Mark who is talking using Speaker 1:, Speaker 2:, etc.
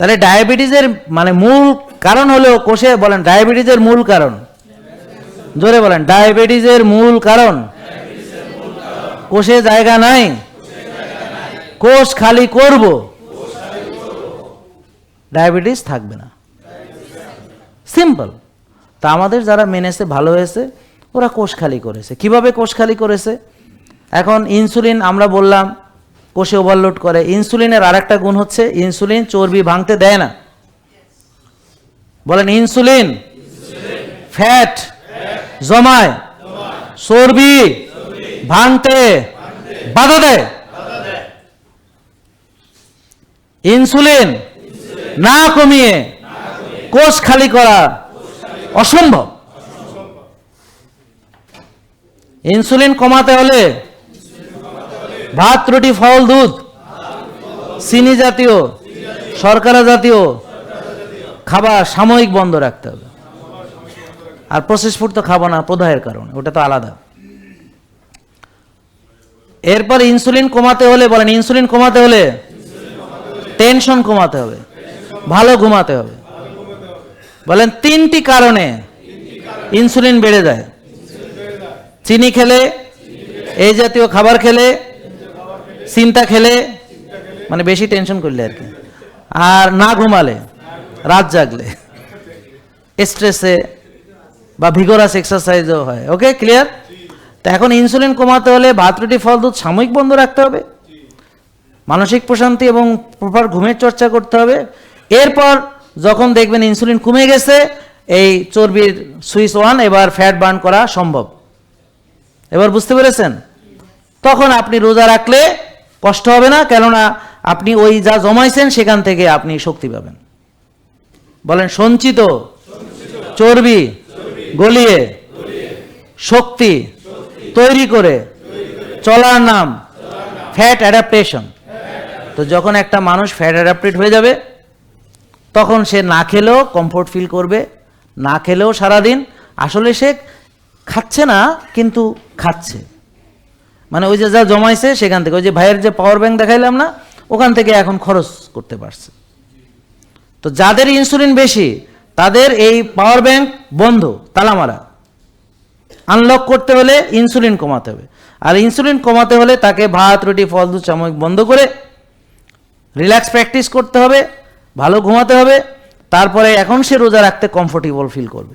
Speaker 1: তাহলে ডায়াবেটিসের মানে মূল কারণ হলো কোষে বলেন, ডায়াবেটিসের মূল কারণ। জোরে বলেন, ডায়াবেটিসের মূল কারণ। কোষে জায়গা নাই। কোষ খালি করব। ডায়াবেটিস থাকবে না। সিম্পল। তা আমাদের যারা মেনেছে, ভালো হয়েছে, ওরা কোষ খালি করেছে। কীভাবে কোষ খালি করেছে? এখন ইনসুলিন আমরা বললাম কোষে ওভারলোড করে। ইনসুলিনের আরেকটা গুণ হচ্ছে ইনসুলিন চর্বি ভাঙতে দেয় না। বলেন ইনসুলিন। ফ্যাট জমায়। চর্বি ভাঙতে বাধা দেয়। ইনসুলিন না কমিয়ে কোষ খালি করা অসম্ভব। ইনসুলিন কমাতে হলে ভাত, রুটি, ফল, দুধ। চিনি জাতীয়, শর্করা জাতীয়। খাবার সাময়িক বন্ধ রাখতে হবে। আর প্রসেস ফুড তো খাব না, প্রদাহের কারণে। ওটা তো আলাদা। এরপর ইনসুলিন কমাতে হলে বলেন ইনসুলিন কমাতে হলে টেনশন কমাতে হবে। ভালো ঘুমাতে হবে। বলেন, তিনটি কারণে ইনসুলিন বেড়ে যায়। চিনি খেলে, এই জাতীয় খাবার খেলে চিন্তা খেলে মানে বেশি টেনশন করলে আর কি। আর না ঘুমালে, রাত জাগলে। স্ট্রেসে বা ভিগোরাস এক্সারসাইজও হয়। ওকে ক্লিয়ার তো এখন ইনসুলিন কমাতে হলে ভাত, রুটি, ফল, দুধ সাময়িক বন্ধ রাখতে হবে। মানসিক প্রশান্তি এবং প্রপার ঘুমের চর্চা করতে হবে। এরপর যখন দেখবেন ইনসুলিন কমে গেছে, এই চর্বির সুইচ ওয়ান এবার ফ্যাট বার্ন করা সম্ভব। এবার বুঝতে পেরেছেন? তখন আপনি রোজা রাখলে কষ্ট হবে না, কেননা আপনি ওই যা জমাইছেন সেখান থেকে আপনি শক্তি পাবেন। বলেন, সঞ্চিত, চর্বি, গলিয়ে, শক্তি, তৈরি করে, চলার নাম ফ্যাট অ্যাডাপ্টেশন তো যখন একটা মানুষ ফ্যাট অ্যাডাপ্টেড হয়ে যাবে, তখন সে না খেলেও কমফোর্ট ফিল করবে, না খেলেও সারাদিন। আসলে সে খাচ্ছে না, কিন্তু খাচ্ছে। মানে ওই যে যা জমাইছে সেখান থেকে, ওই যে ভাইয়ের যে পাওয়ার ব্যাংক দেখাইলাম না, ওখান থেকে এখন খরচ করতে পারছে। তো যাদের ইনসুলিন বেশি, তাদের এই পাওয়ার ব্যাংক বন্ধ তালা মারা আনলক করতে হলে ইনসুলিন কমাতে হবে। আর ইনসুলিন কমাতে হলে তাকে ভাত, রুটি, ফল, দুধ সাময়িক বন্ধ করে রিল্যাক্স প্র্যাকটিস করতে হবে, ভালো ঘুমাতে হবে, তারপরে এখন সে রোজা রাখতে কমফোর্টেবল ফিল করবে।